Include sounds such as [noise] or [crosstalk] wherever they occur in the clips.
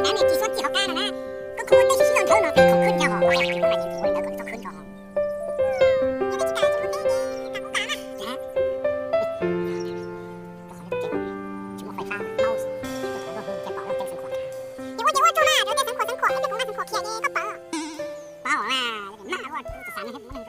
นแม่จีส่วนเกี่ยวกันนะก็คือไม่ใช่ชิ้นเท่านั้นเขาขึ้นยาวออกไปที่ว่าจริงๆมันแล้วก็จะขึ้นยาวออกเดี๋ยวเดี๋ยวสังขวดสังขวดเดี๋ยวผมมาสังขวดเขียนเองก็เปล่าเปล่าแล้วเดี๋ยวมาแล้วว่าจะสารให้ผมหนึ่ง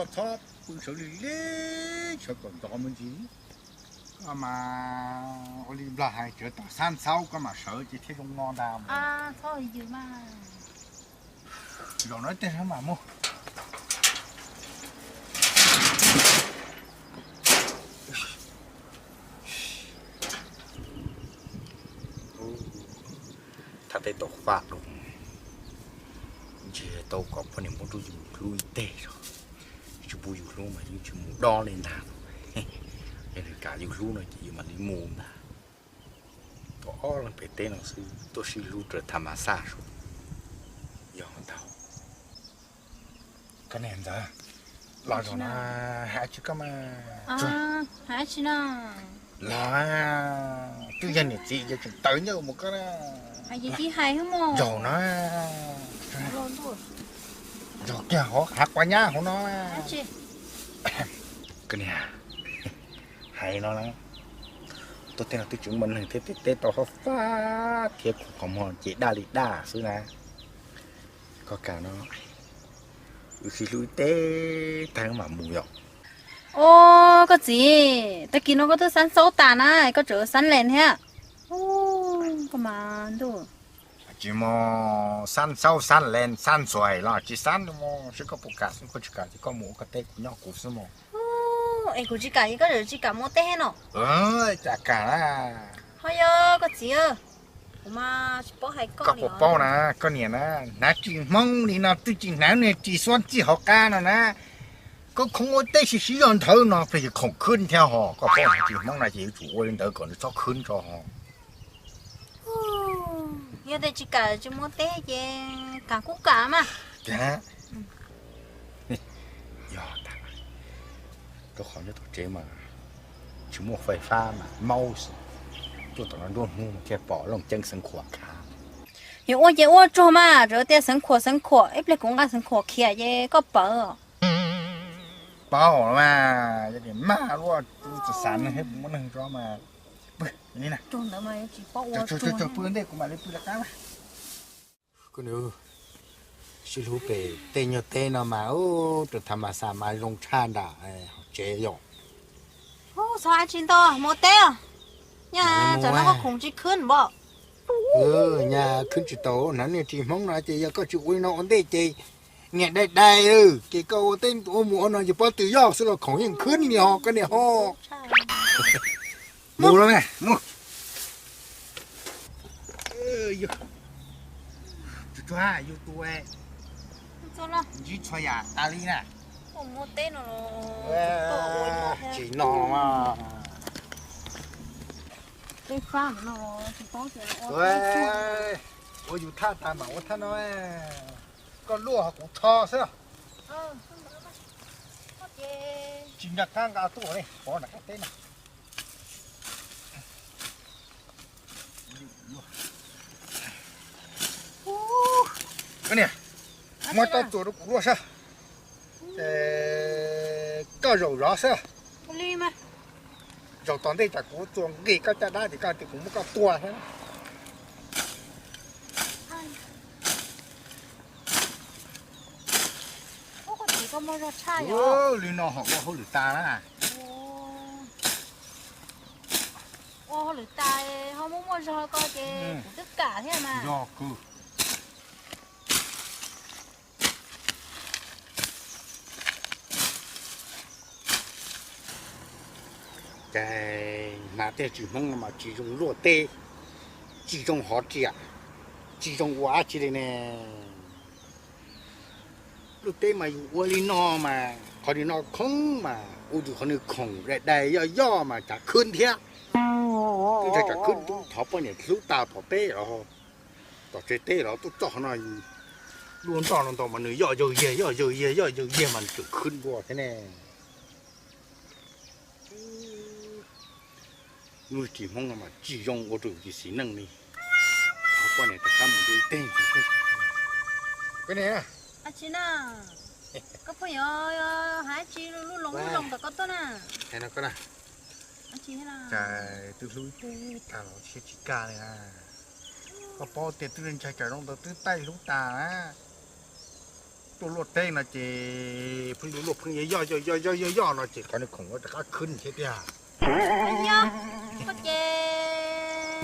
có thóp bưng xử lý lê cho còn đó mình gì à mà ô lì là hai chỗ tao san sau có mà sợ chỉ thấy không ngon đào mà à thôi dữ mà rồi nói tên mà mua thật đấy tổ phạt luôn chỉ tàu có phần điểm muốn tôi dùng lui tê rồi chú bùi dùng luôn mà chú muốn đo lên nào [laughs] nên cả dùng luôn này chỉ mà đi mù mà có là phải tên là sư tôi xin lưu trở tham mà xa rồi. Giờ tao. Cái này ra là rồi na hai chú cái mà à hả chị nào là tự nhiên này chị giờ chúng tới nhau một cái hay gì chị hay không mò dầu nó dầu kia họ hạt qua nhá họ nó chị? [coughs] Cái này à? [laughs] Hay nó lắm. Tôi tên là tôi chứng minh là thế thế thế họ phá thiệt của họ chỉ đa lì đa xứ nè có cả nó. Khi lui tế thằng mà mù nhọc ô có gì? Ta kia nó có thứ sắn xấu tàn á có chỗ sắn lên ha ô có mà đủ chỉ mà san sau san lên san xoài là chỉ san mà chỉ có bột cả không có chỉ cả chỉ có mũ cái tết của nhau cũ xứ mà ô em cũng chỉ cả có rồi chỉ cả mua té nó ờ chả cả là thôi ơ có gì ơ mà chỉ bỏ hai con có bộ bao nè có nhiều nè nãy chỉ mong đi nào tự chỉ nãy này chỉ soạn chỉ học ca nè nè có không có tết thì sử dụng thử nó phải không khuyên theo họ có bao chỉ mong là chỉ chủ lên đỡ còn cho khuyên cho họ giờ đây chỉ cả chỉ mua té chứ cả cú cả mà Dạ. Giờ ta Tôi khỏi cho tôi chế mà Chúng một phải pha mà mau Tôi tưởng nó luôn mua một cái bỏ lòng chân sân khỏa cả 有我姐我做嘛，这点生活生活，一不公家生活起也个 นี่นะจุนแล้วมาจีป้าวัวจุนจุนปืนเด็กกูมาเลยปืนละก้าวก็เนื้อชิลูเปเตยเตนอมาโอ้ตัวธรรมศาสตร์มาลงชาดาเออเจยองโอ้สายจินโตโมเตลเนี่ยจะนั่งก็คงจะขึ้นบ่เออเนี่ยขึ้นจิโตนั้นเนี่ยจีมองนะจีก็จีอุ้ยน้องเตจีเนี่ยได้ได้เออจีก็เต้นตัวหมูนอนอยู่ป้อตือยอกสำหรับของยังขึ้นเนี่ยฮอก็เนี่ยฮอ Mua luôn này, mua. Ơi Chú chú à, yêu chú ấy. Chú lo. Chú chú à, ta đi nè. Không mua rồi. Chỉ nó mà. Đây phản nó, chỉ có cái Ôi, ôi, dù tha ta mà, ôi tha nó e. Con lúa cũng thò sao? Ừ, không được. Ok. Chính là càng gà tủ này, có là cái tên này. ก็เนี่ยมาตัดตัวรู้รู้ซะเออก็รู้รู้ซะลีมั้ยเราตอนนี้จากกูจวงกี่ก็จะได้แต่ก็ติดกูมัก็ตัวใช่ไหมก็มรสชาติเหรอโอ้ลีนอหอกว่าเขาหรือตาแล้วนะ 我嚟带，我冇冇咗个嘅，都假添嘛。 do cứ cái mà tê chỉ mong mà chỉ dùng lúa tê chỉ dùng họ chỉ à chỉ trong quá chỉ đây nè lúc tết mà uống đi no mà họ đi no không mà u dù họ đi không lại đây do do mà chả khôn thế tôi chả chả khôn tôi thọ bao nhiêu lúc tao thọ tê rồi thọ tê tê rồi tôi cho nó luôn to luôn to mà nữ do do ye do do ye do do ye mà chịu khôn quá thế này nuôi chỉ mong là mà chỉ dùng ô tô chỉ xí năng đi thọ bao nhiêu ta khám một đôi tên cái này à 阿亲呐，个朋友还去路龙路龙的个多呢， cái nó có này cái từ lui cả nó sẽ này à. có bao tiền tư lên chạy chạy nó từ tay lúc ta á. Tôi lột tay là chị phun lột phun gì do do do do do do nó còn nó không có cả khinh chết đi à nhá có chê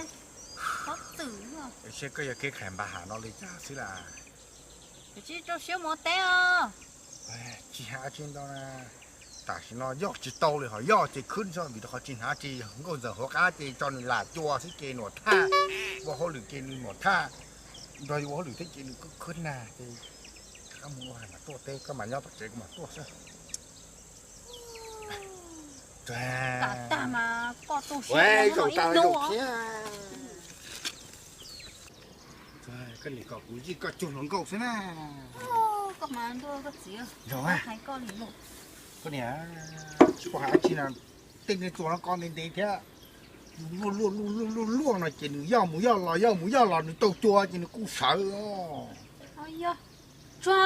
có tử à sẽ có cái khảm bà hà nó lấy trả xí là. Chỉ cho xíu một té à chị hạ trên đó nè. 但是呢，要是到了哈，要是ขึ้น上面的话，真下子，我这好家子叫你来做是给我他，我好了给我他，对我了给你个困难的，他们还嘛做对，干嘛要把这个嘛做上？对。大大嘛，搞东西，喂，搞大搞偏。对，跟你搞估计搞就能搞是呢。哦，干嘛都个只有，有啊，还搞你弄。 ก็เนี่ยก็หาชินะติดในตัวนักกองในเดีแท้ล่วงล่วงล่วงล่วงล่วงล่วงหน่อยจีนย่อหมูย่อหลอย่อหมูย่อหลอหนี่ตจัวจีนกูเสืออ๋อยจัว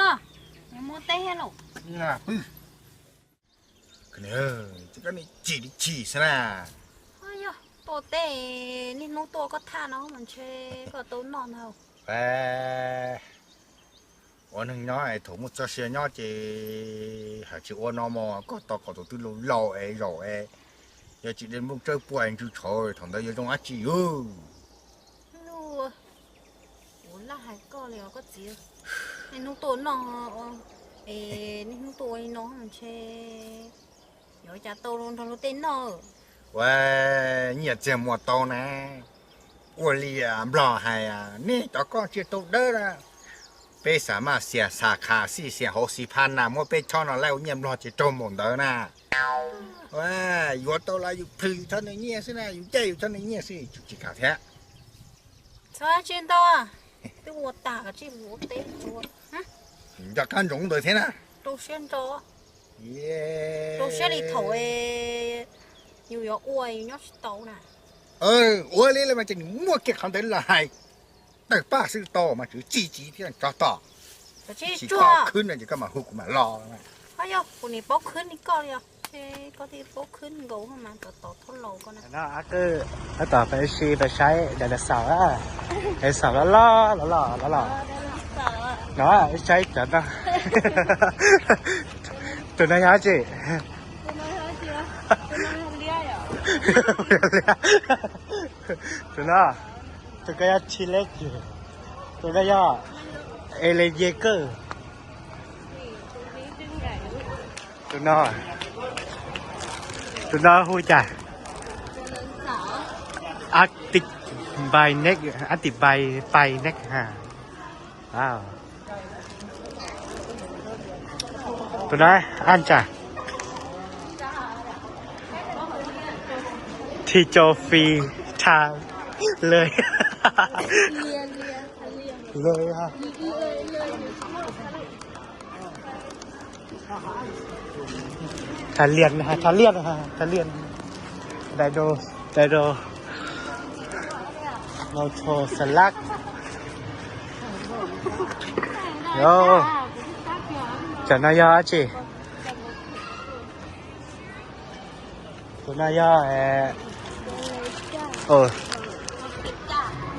ยังโมเต้หรอกนี่ะปึ๊บก็เนี่ยจะก็นี่จีดจีซะนะอ๋อยโตเต้นี่น้อตัวก็ท่าน้อมันเชก็โตนอนเอาเออ ôn hình nhỏ ấy thủ một cho xe nhỏ thì hả chị? Ôn nó mò có to có tổ tư lâu lâu ấy rồi ấy giờ chị đến muốn chơi bùa anh chú trời thằng đây giờ trong ác chị ư. Lùa ôn là hai co liền có gì? Anh nó ờ, tốn nó ê nên nó tuổi nó không chê. Giờ cha tôi luôn thằng nó tên nó. Vậy nhiệt chè mùa tàu nè. Ủa lì à bò hay à. Con chưa tàu đỡ ra. วน้องมันเชเดี๋ยวจะโตลงทะลุเต้นนอ 喂，你也这么到呢？我哩啊，不老海呀，你到刚去都得了。被什么写啥卡西写好西盘呐？莫被抄了来，我念不了去做梦的呢。喂，我到了有陪他的念是呢，有家有他的念是就去看天。 ใช่จริงตัวตัวตากับจีหัวเต้ตัว 你要看中的天呢？ ตัวเช่นตัว 耶。 ตัวเช่นอี头เออยู่ยออวยยอสโตน่ะ 呃，我来了嘛，这你莫给看得来，那把是刀嘛，就积极点找到， แต่จี 是 จ้ว 搞困了就干嘛后嘛捞嘛。 เฮ้ยคนนี้ป๊อกขึ้นนี่ก็เลยเช่ก็ที่ป๊อกขึ้นกูเข้ามาต่อต่อทดลองก็นะ 那阿哥，阿ต่อไปชีไปใช้เดี๋ยวจะสาวอ่ะไอ้สาวแล้วล่อแล้วล่อแล้วล่อเนาะใช้จัดนะตัวนั้นยาจีตัวนั้นตัวก็ยา ชิเล็กอยู่ตัวก็ยาเอเลเยเกอร์ตัวนั้นตัวนั้นหูจ่าอาติกใบเน็กอาติใบไปเน็กฮะว้าวตัวไหนอันจ้ะที่โจฟรีทางเลยเลยฮะทาเลียนนะฮะทาเลียนนะฮะทาเลียนไดโดไดโดเราโชว์สลักโยจะนายาจีตัวนายาเออ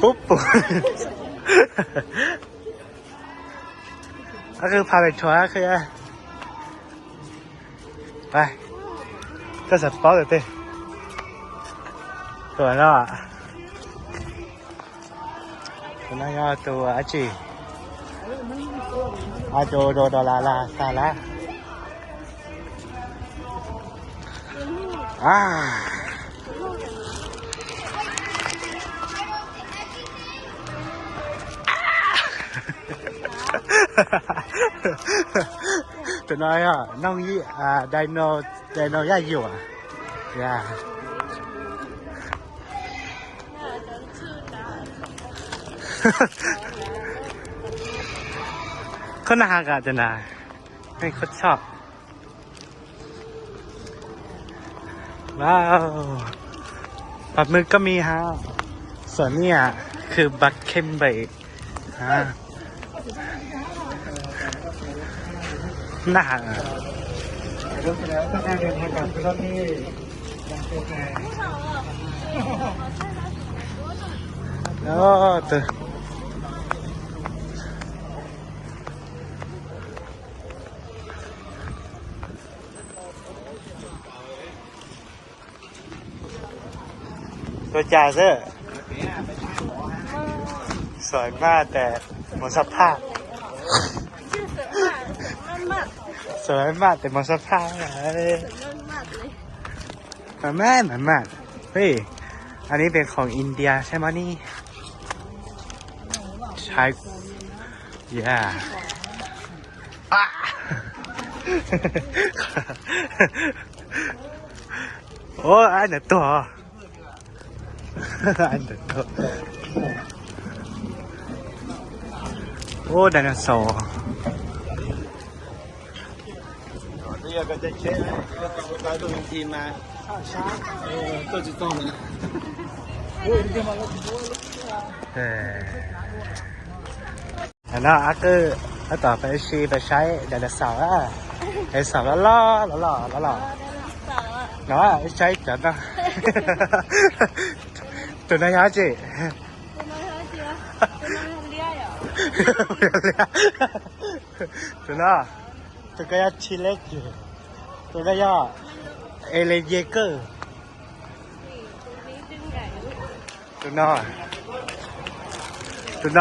ปุ๊บปุ๊บก็คือพาไปทัวร์คือไปก็สปอร์ตเลยเต้ตัวแล้วอะตัวนั้นก็ตัวอาจีอาโจโดดอลาลาซาลาอ่า tụi nói à nông yi à dino dino ya nhiều à yeah เขาน่ากันจะนะให้เขาชอบว้าวปลาหมึกก็มีฮะส่วนนี่ยคือบักเคมเบย์ฮะ น่ารู้แล้วต้องการเดินทางกลับรถนี่ยังเป็นไงโอ้ตัวตัวจ่าเซอร์สวยมากแต่หมดสภาพ ส วยมากแต่หมดสภาพเลยมาแม่มาแม่เฮ้ย อันนี้เป็นของอินเดียใช่ไหมนี่ ใช่ย่าอะโอ้อันเดตัวอันเดตัวโอ้ไดโนเสาร์ อยากจะเช็คนะเราต้วงมีทีมมาเออตัวจะต้องนะเห็นแล้วอาก็อาต่อไปชีไปใช้เดี๋ยวสาวอะไอสาวละล่อละล่อละล่อเนาะใช้จัดนะตัวนั้นยาจีตัวนั้ยาจีตัวนั้นเลี้ยอะตัวน้น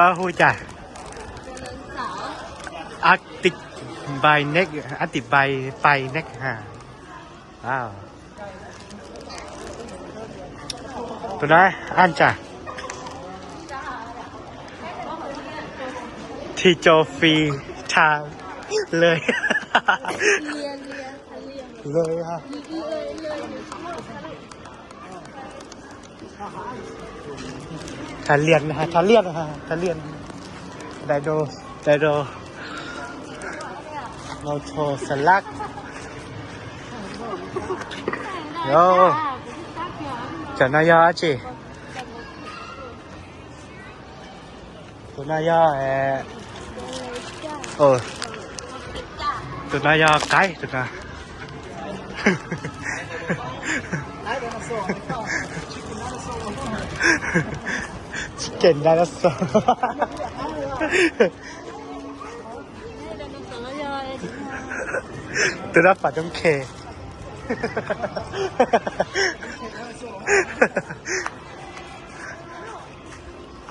อยหูจ่าอาร์ติกใบเน็กอาร์ติกใบไปเน็กฮะว้าวตัวน้อยอันจ่าที่โจฟรีทางเลย เรียนเรียนเรียนเลยฮะเลยเลยทาเลี ยนนะฮะทาเลียนนะ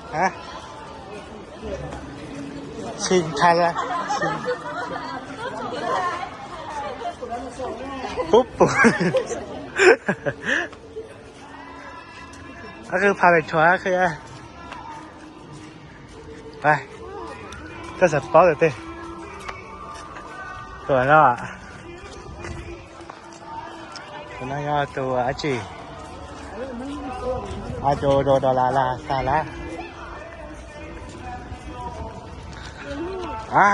ฮะทา ปุ๊บปุ๊บก็คือพาไปทัวร์คือไปก็สปอร์ตเลยเต้ตัวแล้วอะตัวนั้นก็ตัวอาจีอาโจโดดอลาลาซาลาอ่า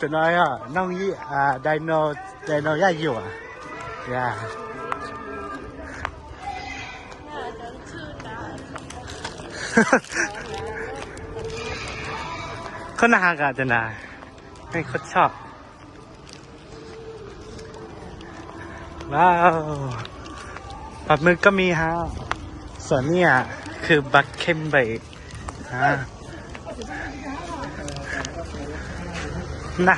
tụi nói à nông yi à dino dino ya nhiều à yeah có na cả thế nào ให้เขาชอบว้าวปลาหมึกก็มีฮะ ส่วนเนี่ยคือบักเคมเบย์ฮะ น่า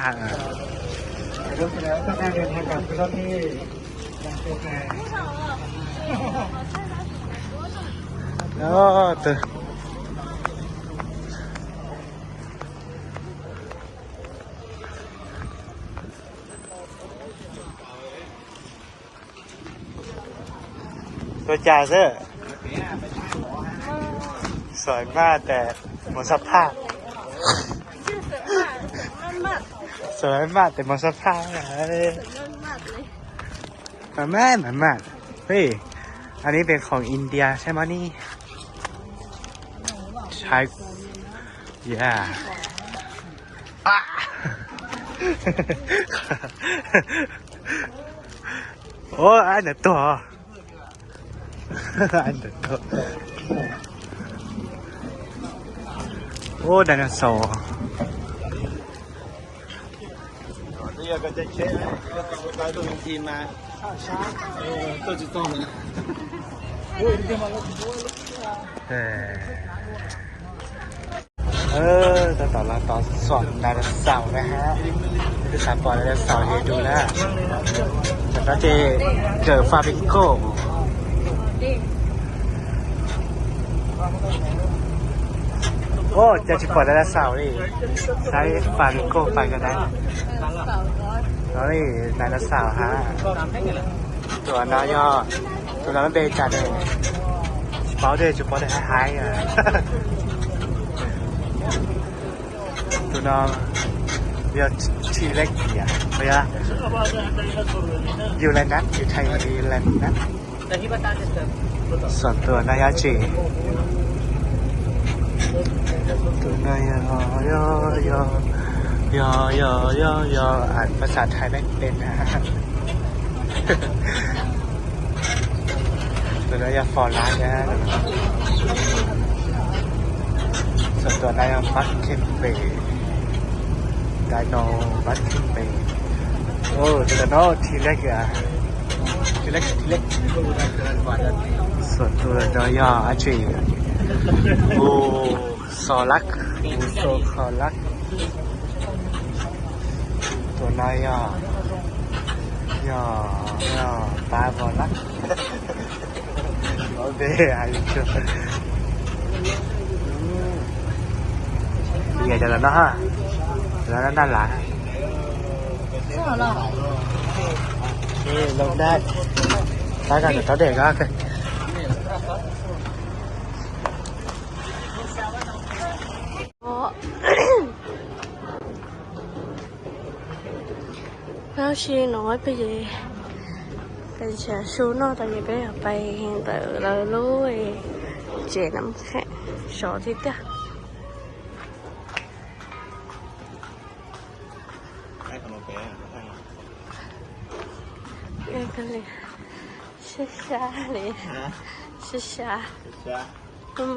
รู้แล้วก็ได้เดินทางกลับไปรอบนี้ยังโอเคโอ้ตัวตัวจ่าเซอร์สวยมากแต่หมดสภาพ สวยมากแต่หมดสภาพเลยมันแม่เหมือนมากเฮ้ย อันนี้เป็นของอินเดียใช่ไหมนี่ใช่ yeah อะโอ้อันเดอร์ตัวอันเดอร์ตัวโอ้ไดโนเสาร์ อยากจะเช็คต้อตัวทีมมาช้าเออตัวจะต้องเาออต่อต่อละต่อสอนดาราสาวนะฮะคือสามปอนดาราสาวเฮดูนะแต่ก็จะเจอฟาบิโก้โอ้จะจิปอดแล้วสาวนี่ใช้ฟาริโก้ไปกันได้ Rồi, này là xào hả? Tụi nó do Tụi nó bê chặt đây Báo đây chụp báo đây hai hai à Tụi nó Bây giờ chỉ lên kì à Bây giờ Dù lên nát, dù thay lên nát Sẵn tụi nó giá trị Tụi nó giá trị ยอะเวลาอยอยู่ไทยแลนด์นัทส่วนตัวนายาจีตัวนายายายายายายายาอ่านภาษาไทยไม่เป็นนะตัวนายาฟอร์ลานะส่วนตัวนายบัตเคนเบย์ไดโนบัตเคนเบย์โอ้ตัวโนทีเล็กอะทีเล็กทีเล็กส่วนตัวนายาอาจีโอ้ซอลักโอ้โซคอลัก ตัวนายาย่อย่อปลาบอลลักโอเคอายุเชื่อนี่ไงจะแล้วนะฮะแล้วนั่นด้านหลังนี่ลงได้ได้กันแต่ตอนเด็กก็ Nó chia nói bây giờ Bây giờ số nó tại vì bây giờ bay hiện tại là lúa Trẻ nắm khác Sợ thì ta 还可能别，看看。 Cái cái này Xa xa liền 啊， Xa xa 是啊。 Không